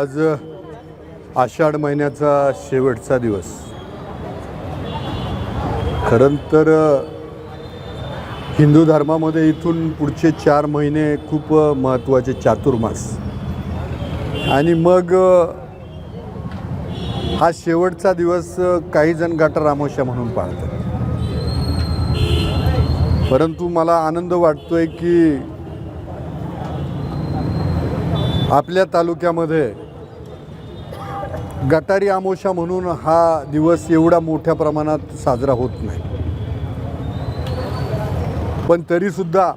आज आषाढ महिन्याचा शेवटचा दिवस. खरं तर हिंदू धर्मामध्ये इथून पुढचे चार महिने खूप महत्त्वाचे चातुर्मास. आणि मग हा शेवटचा दिवस काही जण गटर अमावस्या म्हणून पाळतात. परंतु मला आनंद वाटतोय की आपल्या तालुक्यामध्ये गटारी आमोशा म्हणून हा दिवस एवढा मोठ्या प्रमाणात साजरा होत नाही. पण तरीसुद्धा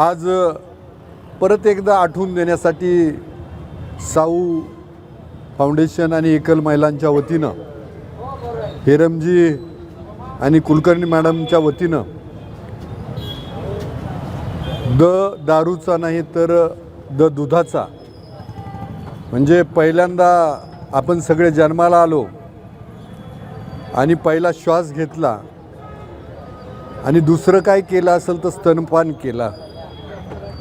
आज परत एकदा आठवून देण्यासाठी साऊ फाउंडेशन आणि एकल महिलांच्या वतीनं हेरमजी आणि कुलकर्णी मॅडमच्या वतीनं द दारूचा नाही तर द दुधाचा म्हणजे पहिल्यांदा आपण सगळे जन्माला आलो आणि पहिला श्वास घेतला आणि दुसरं काय केलं असेल तर स्तनपान केला.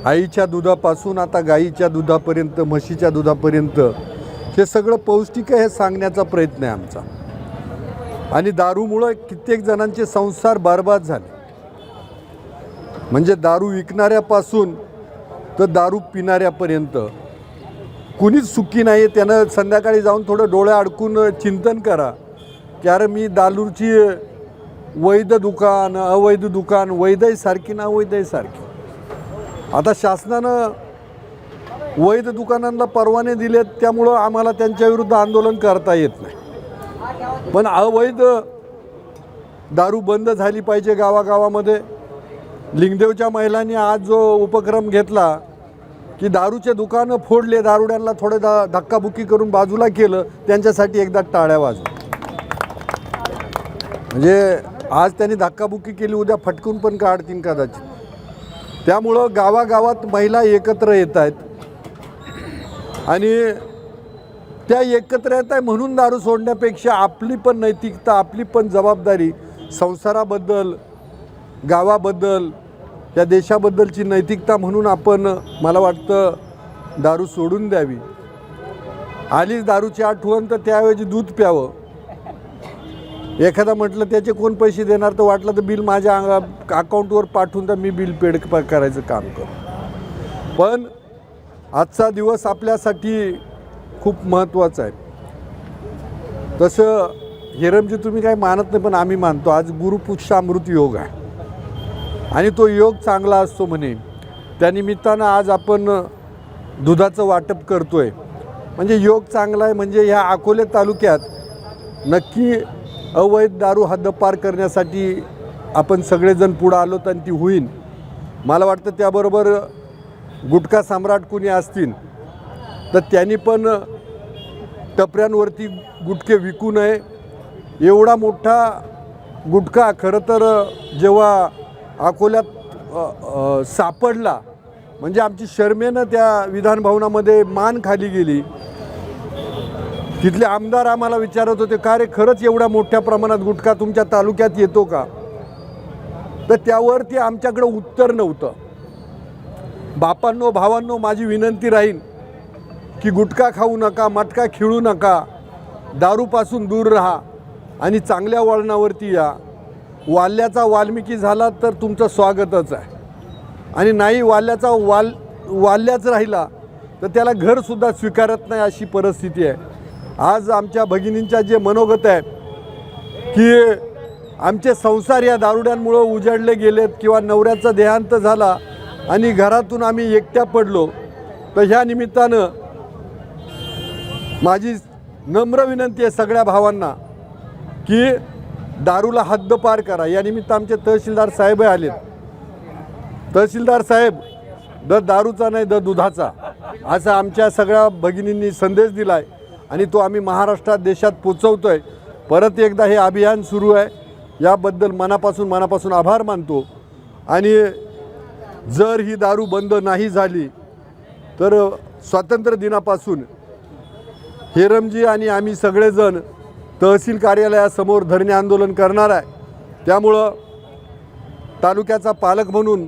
आईच्या दुधापासून आता गाईच्या दुधापर्यंत म्हशीच्या दुधापर्यंत हे सगळं पौष्टिक आहे हे सांगण्याचा प्रयत्न आहे आमचा. आणि दारूमुळं कित्येक जणांचे संसार बर्बाद झाले. म्हणजे दारू विकणाऱ्यापासून तर दारू पिणाऱ्यापर्यंत कुणीच सुखी नाही त्यानं संध्याकाळी जाऊन थोडं डोळे अडकून चिंतन करा. की अरे मी दालूरची वैध दुकान अवैध दुकान वैधही सारखी ना अवैधही सारखी. आता शासनानं वैध दुकानांना परवाने दिलेत त्यामुळं आम्हाला त्यांच्याविरुद्ध आंदोलन करता येत नाही. पण अवैध दारू बंद झाली पाहिजे गावागावामध्ये. लिंगदेवच्या महिलांनी आज जो उपक्रम घेतला की दारूचे दुकानं फोडले दारुड्यांना थोडे दा धक्काबुक्की करून बाजूला केलं त्यांच्यासाठी एकदा टाळ्या वाजव. म्हणजे आज त्यांनी धक्काबुक्की केली उद्या फटकून पण काढतील कदाचित. त्यामुळं गावागावात महिला एकत्र येत आहेत. आणि त्या एकत्र येत आहे म्हणून दारू सोडण्यापेक्षा आपली पण नैतिकता आपली पण जबाबदारी संसाराबद्दल गावाबद्दल या देशाबद्दलची नैतिकता म्हणून आपण मला वाटतं दारू सोडून द्यावी. आलीच दारूची आठवण तर त्याऐवजी दूध प्यावं. एखादा म्हटलं त्याचे कोण पैसे देणार? तर वाटलं तर बिल माझ्या अंगा अकाउंटवर पाठवून तर मी बिल पेड प- करायचं काम कर पण आजचा दिवस आपल्यासाठी खूप महत्त्वाचा आहे. तसं हिरमजी तुम्ही काही मानत नाही पण आम्ही मानतो आज गुरुपुष्यामृत योग आहे. आणि तो योग चांगला असतो म्हणे. त्यानिमित्तानं आज आपण दुधाचं वाटप करतो आहे म्हणजे योग चांगला आहे म्हणजे ह्या अकोले तालुक्यात नक्की अवैध दारू हद्दपार करण्यासाठी आपण सगळेजण पुढं आलो तर ती होईन. मला वाटतं त्याबरोबर गुटखा सम्राट कुणी असतील तर त्यांनी पण टपऱ्यांवरती गुटखे विकू नये. एवढा मोठा गुटखा खरं तर जेव्हा अकोल्यात सापडला. म्हणजे आमची शर्मेनं त्या विधानभवनामध्ये मान खाली गेली. तिथले आमदार आम्हाला विचारत होते का रे खरंच एवढ्या मोठ्या प्रमाणात गुटखा तुमच्या तालुक्यात येतो का? तर त्यावरती आमच्याकडं उत्तर नव्हतं. बापांनो भावांनो माझी विनंती राहील की गुटखा खाऊ नका मटका खिळू नका दारूपासून दूर राहा आणि चांगल्या वळणावरती या. वाल्याचा वाल्मिकी झाला तर तुमचं स्वागतच आहे. आणि नाही वाल्याचा वाल वाल्याच राहिला तर त्याला घरसुद्धा स्वीकारत नाही अशी परिस्थिती आहे. आज आमच्या भगिनींच्या जे मनोगत आहे की आमचे संसार या दारुड्यांमुळं उजाडले गेलेत किंवा नवऱ्याचा देहांत झाला आणि घरातून आम्ही एकट्या पडलो तर ह्या निमित्तानं माझी नम्र विनंती आहे सगळ्या भावांना की दारूला हद्दपार करा. या निमित्त आमचे तहसीलदार साहेब आले तहसीलदार साहेब द दारूचा नाही द दुधाचा. असा आमच्या सगळ्या भगिनींनी संदेश दिला आहे आणि तो आम्ही महाराष्ट्रात देशात पोचवतो आहे परत एकदा हे अभियान सुरू आहे. याबद्दल मनापासून मनापासून आभार मानतो. आणि जर ही दारू बंद नाही झाली तर स्वातंत्र्य दिनापासून हेरमजी आणि आम्ही सगळेजण तहसील कार्यालयासमोर धरणे आंदोलन करणार आहे. त्यामुळं तालुक्याचा पालक म्हणून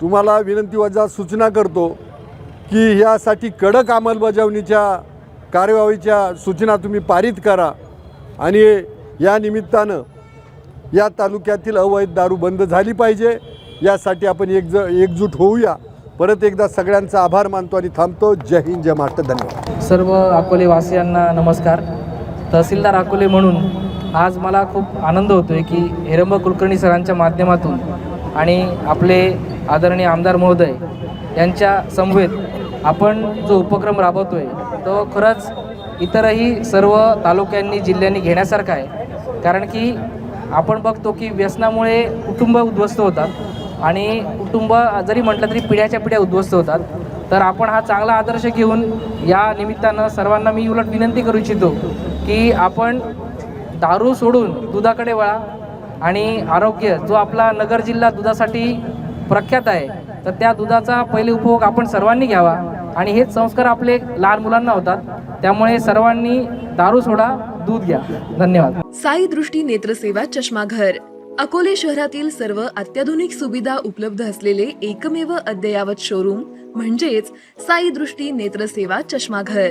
तुम्हाला विनंती वजा सूचना करतो की यासाठी कडक अंमलबजावणीच्या कार्यवाहीच्या सूचना तुम्ही पारित करा आणि या निमित्तानं या तालुक्यातील अवैध दारू बंद झाली पाहिजे. यासाठी आपण एकज एकजूट होऊया. परत एकदा सगळ्यांचा आभार मानतो आणि थांबतो. जय हिंद जय महाराष्ट्र. धन्यवाद. सर्व अकोलेवासियांना नमस्कार. तहसीलदार अकोले म्हणून आज मला खूप आनंद होतो आहे की हेरंब कुलकर्णी सरांच्या माध्यमातून आणि आपले आदरणीय आमदार महोदय यांच्या समवेत आपण जो उपक्रम राबवतो आहे तो खरंच इतरही सर्व तालुक्यांनी जिल्ह्यांनी घेण्यासारखा आहे. कारण की आपण बघतो की व्यसनामुळे कुटुंब उद्ध्वस्त होतात आणि कुटुंब जरी म्हटलं तरी पिढ्याच्या पिढ्या उद्ध्वस्त होतात. तर आपण हा चांगला आदर्श घेऊन या निमित्तानं सर्वांना मी उलट विनंती करू इच्छितो की आपण दारू सोडून दुधाकडे वळा आणि आरोग्य जो आपला नगर जिल्हा दुधासाठी प्रख्यात आहे तर त्या दुधाचा पहिले उपभोग आपण सर्वांनी घ्यावा. आणि हेच संस्कार आपले लहान मुलांना होतात. त्यामुळे सर्वांनी दारू सोडा दूध घ्या. धन्यवाद. साई दृष्टी नेत्रसेवा चष्माघर. अकोले शहरातील सर्व अत्याधुनिक सुविधा उपलब्ध असलेले एकमेव अद्ययावत शोरूम म्हणजेच साई दृष्टी नेत्रसेवा चष्माघर.